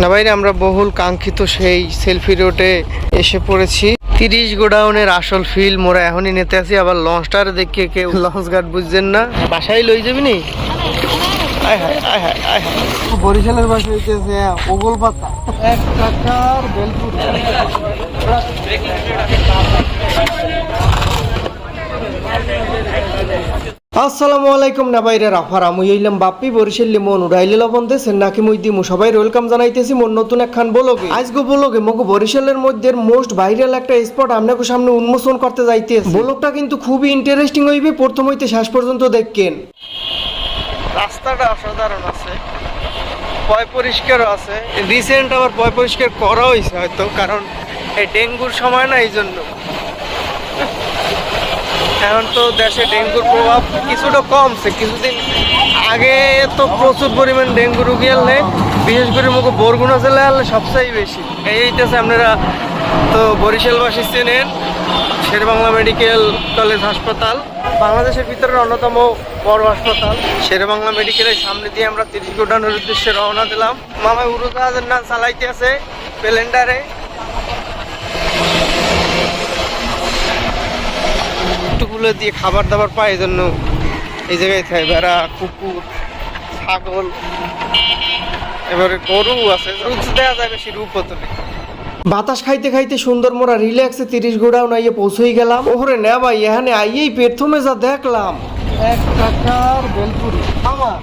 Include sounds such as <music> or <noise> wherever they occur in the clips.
না বাইরে আমরা বহুল কাঙ্ক্ষিত সেই সেলফি রোডে এসে পড়েছি। তিরিশ গোডাউনের আসল ফিল মোরা এখনই নিতে আসি আবার লঞ্চটার দেখে কেউ লঞ্চ গার্ড বুঝছেন না। বাসায় লই যাবি নি? বরিশালের বাসা হইতেছে ওগল পাতা। এক টাকার আসসালামু আলাইকুম না বাইরে রাফার আমি হইলাম বাপ্পি বরিশাল লিমন, উড়াইলে লবণ দেশের নাকি মুই দিমু? সবাই ওয়েলকাম জানাইতেছি মোর নতুন একখান বলগে। আজকে বলগে মগো বরিশালের মধ্যে মোস্ট ভাইরাল একটা স্পট আপনাকে সামনে উন্মোচন করতে যাইতেছে। বলকটা কিন্তু খুবই ইন্টারেস্টিং হইবে, প্রথম হইতে শেষ পর্যন্ত দেখেন। রাস্তাটা অসাধারণ আছে, পয় পরিষ্কারও আছে। রিসেন্ট আবার পয় পরিষ্কার করা হয়েছে হয়তো, কারণ এই ডেঙ্গুর সময় না এই জন্য এখন তো দেশে ডেঙ্গুর প্রভাব কিছুটা কমছে। কিছুদিন আগে তো প্রচুর পরিমাণ ডেঙ্গু রুগী আনলে, বিশেষ করে মুখে বরগুনা জেলায় আনলে সবচেয়ে বেশি। এই হইতেছে আপনারা তো বরিশালবাসী চেনেন, শেরবাংলা মেডিকেল কলেজ হাসপাতাল। বাংলাদেশের ভিতরে অন্যতম বড় হাসপাতাল। শেরবাংলা মেডিকেলের সামনে দিয়ে আমরা তিরিশ গোডানোর উদ্দেশ্যে রওনা দিলাম। মামা উড়োজাহাজের নাম চালাইতে আছে প্লেন্ডারে। টুকুলো দিয়ে খাবার দাবার পায় এই জন্য এই জায়গায় থাকে। ভেড়া কুকুর ছাগল এবারে গরু আছে। দেওয়া যায় বেশি রূপ হতো না। বাতাস খাইতে খাইতে সুন্দর মোরা রিল্যাক্সে তিরিশ গোড়াও নাইয়ে পৌঁছেই গেলাম। ওহরে না ভাই এখানে আইয়েই প্রথমে যা দেখলাম। এক টাকার বেলপুরি। আমার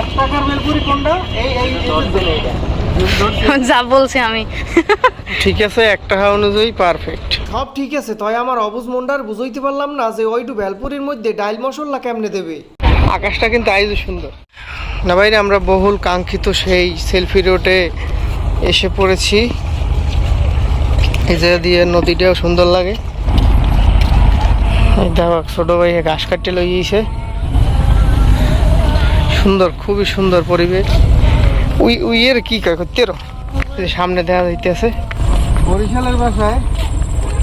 এক টাকার বেলপুরি কোনটা? এই এই যা বলছি আমি। ঠিক আছে এক টাকা অনুযায়ী পারফেক্ট সব ঠিক আছে তাই আমার অবুজ মন্ডার বুঝাইতে পারলাম না যে ওইটু ভেলপুরির মধ্যে ডাইল মশলা কেমনে দেবে। আকাশটা কিন্তু আইজও সুন্দর। না বাইরে আমরা বহুল কাঙ্ক্ষিত সেই সেলফি রোডে এসে পড়েছি। এই জায়গা দিয়ে নদীটাও সুন্দর লাগে। দেখো ছোট ভাই ঘাস কাটতে লইছে সুন্দর খুবই সুন্দর পরিবেশ। উই উইয়ের কি কয় তেরো? সামনে দেখা যাইতেছে। বরিশালের মগো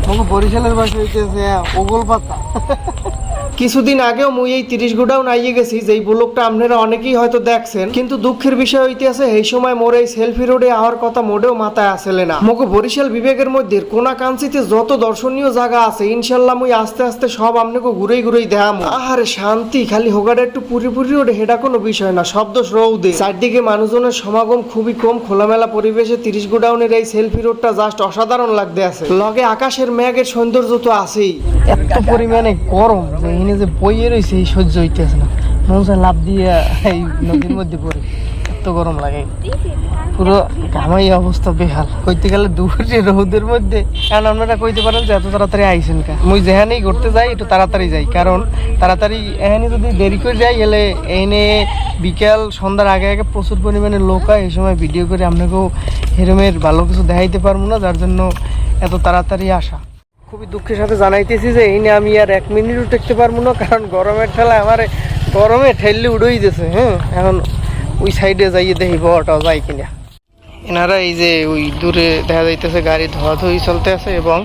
বরিশালের ভাষা হইতেছে ওগল পাতা। কিছুদিন আগেও মুই এই তিরিশ গোডাউন আইয়ে গেছি, যেই ব্লকটা আপনারা অনেকেই হয়তো দেখছেন। কিন্তু দুঃখের বিষয় হইতেছে এই সময় মোর এই সেলফি রোডে আওয়ার কথা মোটেও মাথায় আসলে না। মগো বরিশাল বিবেকের মধ্যে কোনা কাঞ্চিতে যত দর্শনীয় জায়গা আছে, ইনশাল্লাহ মুই আস্তে আস্তে সব আপনাকে ঘুরেই ঘুরেই দেখাম। আহারে শান্তি, খালি হোগাটা একটু পুরি পুরি রোডে সেটা কোনো বিষয় না, শব্দ রৌদে চারদিকে মানুষজনের সমাগম খুবই কম, খোলামেলা পরিবেশে তিরিশ গোডাউনের এই সেলফি রোডটা জাস্ট অসাধারণ লাগতে আছে। লগে আকাশের মেঘের সৌন্দর্য তো আছেই। এত পরিমাণে গরম এখানে যে বইয়ে রয়েছে, এই সহ্য হইতেছে না। মন লাভ দিয়ে এই নদীর মধ্যে পড়ে। এত গরম লাগে। পুরো ঘামাই অবস্থা বেহাল। কইতে গেলে দূরে রোদের মধ্যে। কারণ আপনারা কইতে পারেন যে এত তাড়াতাড়ি আইসেন কা। মুই যেখানেই ঘুরতে যাই, একটু তাড়াতাড়ি যাই। কারণ তাড়াতাড়ি এখানে যদি দেরি করে যাই গেলে এনে বিকেল সন্ধ্যার আগে আগে প্রচুর পরিমাণে লোক হয় এই সময় ভিডিও করে আপনাকেও হেরমের ভালো কিছু দেখাইতে পারব না, যার জন্য এত তাড়াতাড়ি আসা। খুবই দুঃখের সাথে জানাইতেছি যে এই নিয়ে আমি আর এক মিনিটও টেকতে পারব না কারণ গরমের ঠেলায় আমার গরমে ঠেললে উড়েই দিয়েছে হ্যাঁ? এখন ওই সাইডে যাইয়ে দেখি বড়টাও যাই কিনা। এনারা এই যে ওই দূরে দেখা যাইতেছে গাড়ি ধোয়াধুয়ি চলতে আছে এবং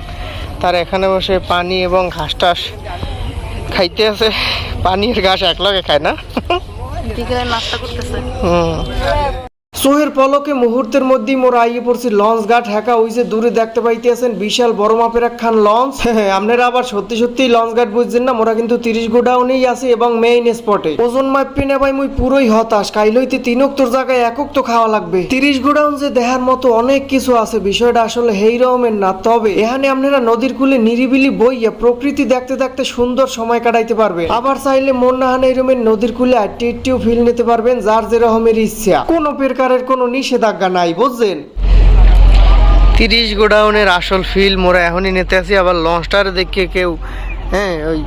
তার এখানে বসে পানি এবং ঘাস টাস খাইতে আছে। পানির ঘাস একলগে খায় না। বিকেলে নাস্তা করতেছে। হুম। সোহের পলকে মুহূর্তের মধ্যেই মোরা আইয়ে পড়ছি লঞ্চ ঘাট হ্যাকা ওই যে দূরে দেখতে পাইতেছেন বিশাল বড় মাপের একখান লঞ্চ। <laughs> হ্যাঁ আপনারা আবার সত্যি সত্যি লঞ্চ ঘাট বুঝছেন না, মোরা কিন্তু তিরিশ গোডাউনেই আছে এবং মেইন স্পটে ওজন মাপি না ভাই মুই পুরোই হতাশ কাইলইতে তিনক তোর জায়গায় একক তো খাওয়া লাগবে। তিরিশ গোডাউন যে দেহার মতো অনেক কিছু আছে, বিষয়টা আসলে হেই রকমের না, তবে এখানে আপনারা নদীর কূলে নিরিবিলি বইয়া প্রকৃতি দেখতে দেখতে সুন্দর সময় কাটাইতে পারবে। আবার চাইলে মন না হানে এরমের নদীর কূলে আটটি একটিও ফিল নিতে পারবেন, যার যেরকমের ইচ্ছা। কোনো প্রকারের কোনো নিষেধাজ্ঞা নাই, বুঝছেন? তিরিশ গোডাউনের আসল ফিল মোরা এখনই নিতে আসি, আবার লঞ্চটার দেখে কেউ হ্যাঁ ওই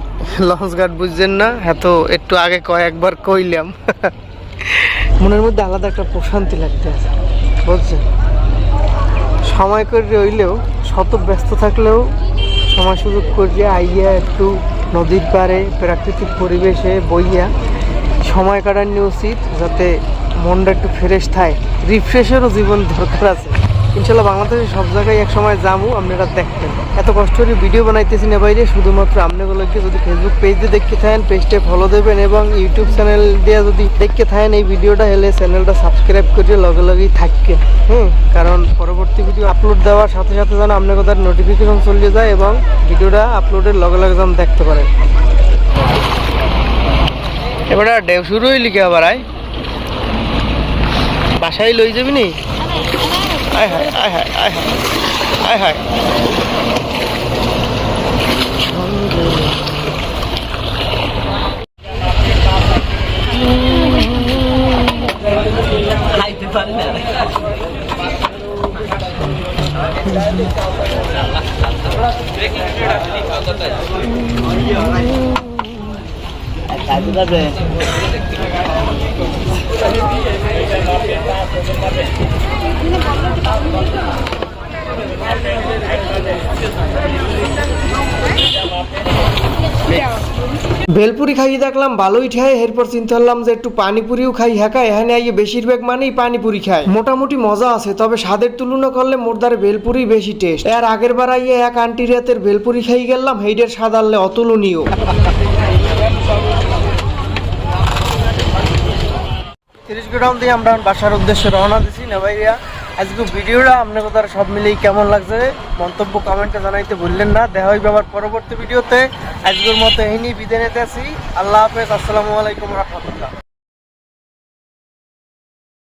লঞ্চ গার্ড বুঝছেন না? এত একটু আগে কয়েকবার কইলাম। মনের মধ্যে আলাদা একটা প্রশান্তি লাগতে আছে, বুঝছেন? সময় করে রইলেও, শত ব্যস্ত থাকলেও, সময় সুযোগ করিয়া আইয়া একটু নদীর পাড়ে, প্রাকৃতিক পরিবেশে বইয়া সময় কাটানো উচিত, যাতে মনটা একটু ফ্রেশ থাকে রিফ্রেশেরও জীবন দরকার আছে। ইনশাল্লাহ বাংলাদেশের সব জায়গায় এক সময় যাব, আপনারা দেখবেন। এত কষ্ট করে ভিডিও বানাইতেছি না বাইরে, শুধুমাত্র আপনাগুলোকে যদি ফেসবুক পেজে দেখতে থাকেন পেজটা ফলো দেবেন এবং ইউটিউব চ্যানেল দিয়ে যদি দেখতে থাকেন, এই ভিডিওটা হলে চ্যানেলটা সাবস্ক্রাইব করে লগে লগেই থাকবেন। হুম, কারণ পরবর্তী ভিডিও আপলোড দেওয়ার সাথে সাথে যেন আপনাকে তার নোটিফিকেশন চলে যায় এবং ভিডিওটা আপলোডের লগে লগে যেন দেখতে পারেন। এবারে ডেউ শুরু হইলি কি আবার আয়? বাসায় লই যাবি নি? আয় হায় হায় হায় ভেলপুরি খাইয়ে দেখলাম ভালোই ঠায় এরপর চিন্তা করলাম যে একটু পানিপুরিও খাই। হ্যাঁ এখানে আইয়ে বেশিরভাগ মানেই পানিপুরি খায়। মোটামুটি মজা আছে, তবে স্বাদের তুলনা করলে মোরদার ভেলপুরি বেশি টেস্ট এর আগের বার আইয়ে এক আন্টির হাতের ভেলপুরি খাই গেলাম, হেইডের স্বাদ আনলে অতুলনীয়। তিরিশ গ্রাম দিয়ে আমরা বাসার উদ্দেশ্যে রওনা দিছি। না ভাইয়া, আজকে ভিডিওটা আপনাকে তারা সব মিলেই কেমন লাগছে? মন্তব্য কমেন্টে জানাইতে ভুললেন না। দেখা হইবে আবার পরবর্তী ভিডিওতে। আজকের মতো এই নিয়ে বিদায় নিতে আসি আল্লাহ হাফেজ। আসসালামু আলাইকুম রহমতুল্লাহ।